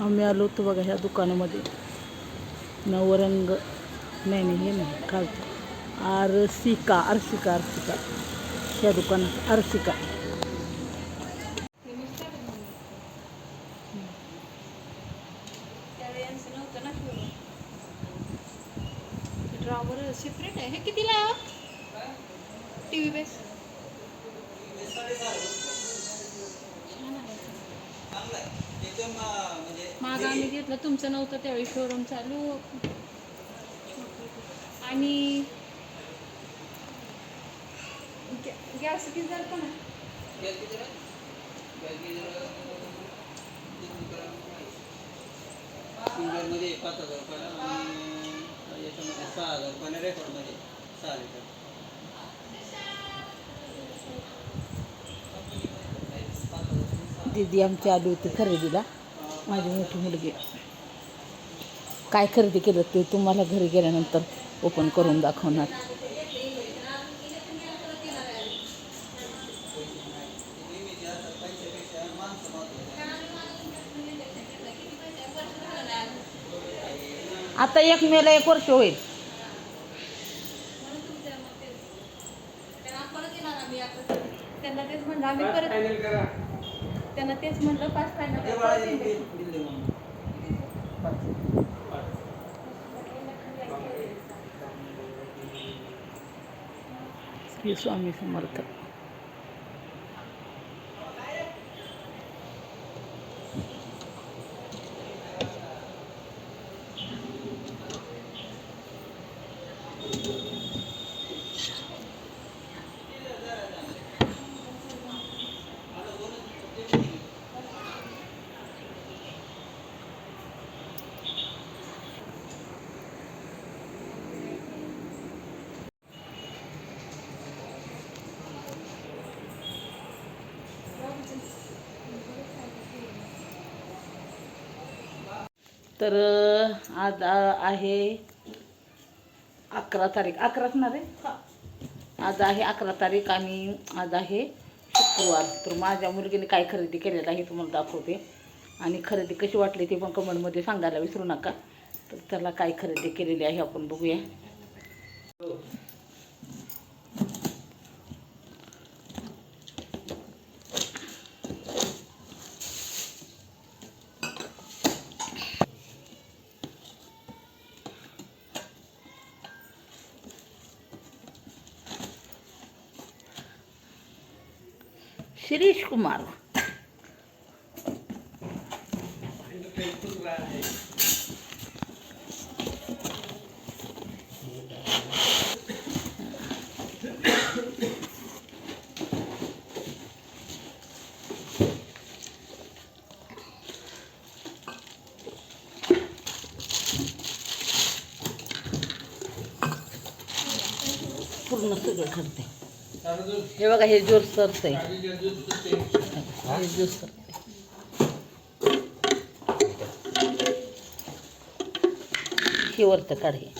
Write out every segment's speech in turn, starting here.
आम्ही आलो होतो बघा ह्या दुकानामध्ये. नवरंग नाही नाही हे नाही खालचं आरसिका आरसिका आरसिका. ह्या दुकानात आरसिका. ड्रॉवर सेपरेट आहे. हे कितीला हो? टी व्ही बेस छान आहे. मागं आम्ही घेतलं. तुमचं नव्हतं त्यावेळी शोरूम चालू. आणि गॅस गिझर पण सिंगरमध्ये पाच हजार रुपयाला आणि याच्यामध्ये सहा हजार रुपयाला रेकॉर्डमध्ये सहा लिटर. दीदी आमची आली होती खरेदीला. माझी मोठी मुलगी. काय खरेदी केलं ते तुम्हाला घरी गेल्यानंतर ओपन करून दाखवणार. आता एक मेला एक वर्ष होईल. त्यांना तेच म्हणलं आम्ही परत त्यांना तेच म्हणलं पाच फायनल श्री स्वामी समर्थ. तर आज आहे अकरा तारीख. अकराच ना रे आज आहे अकरा तारीख आणि आज आहे शुक्रवार. तर माझ्या मुलगीने काय खरेदी केलेलं आहे तुम्हाला दाखवते. आणि खरेदी कशी वाटली ते पण कमेंटमध्ये सांगायला विसरू नका. तर त्याला काय खरेदी केलेली आहे आपण बघूया. शिरीष कुमार पूर्ण सगळं करते हे बघा हे जोर सरते आहे. हे ज्यूस हे वरतं काढ हे.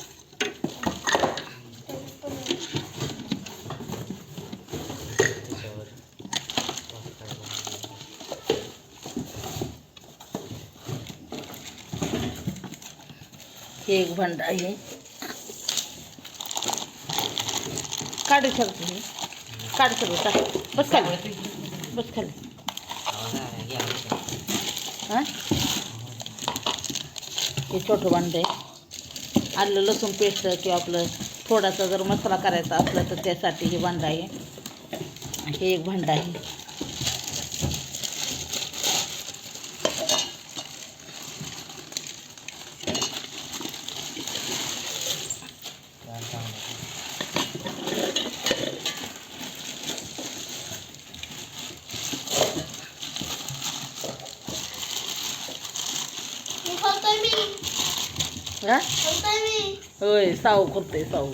एक भांड आहे. काढू शकतो हे काढ सगळं टाक बस खाली. बस खाली. हां? हे छोटं भांड आहे. आलं लसूण पेस्ट किंवा आपलं थोडासा जर मसाला करायचा असला तर त्यासाठी हे भांड आहे. हे एक भांड आहे. हां होय साऊ करतोय साऊ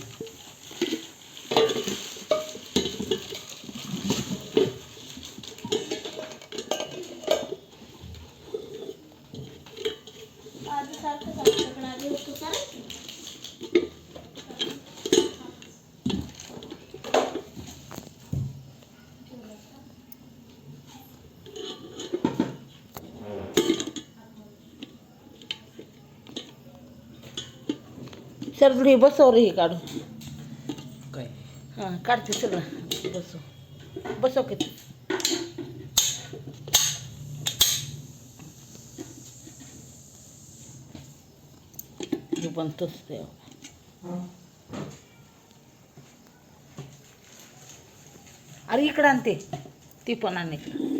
शरद हे बसव रे हे काढू काय? हां काढते सगळं. बसव. बसव किती हे पण तसंच आहे. अरे इकडं आणते ती. पण आण इकडं.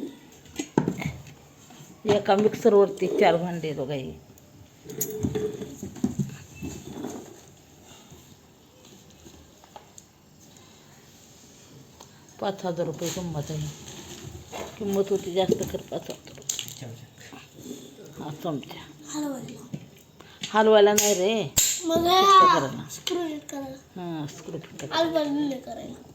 एका मिक्सरवरती चार भांडे दोघाही. पाच हजार रुपये किंमत आहे. किंमत होती जास्त कर पाच हजार. रुपये हा चमचा. हलवायला. नाही रे. मग करायला. हां स्क्रू फिट करायला.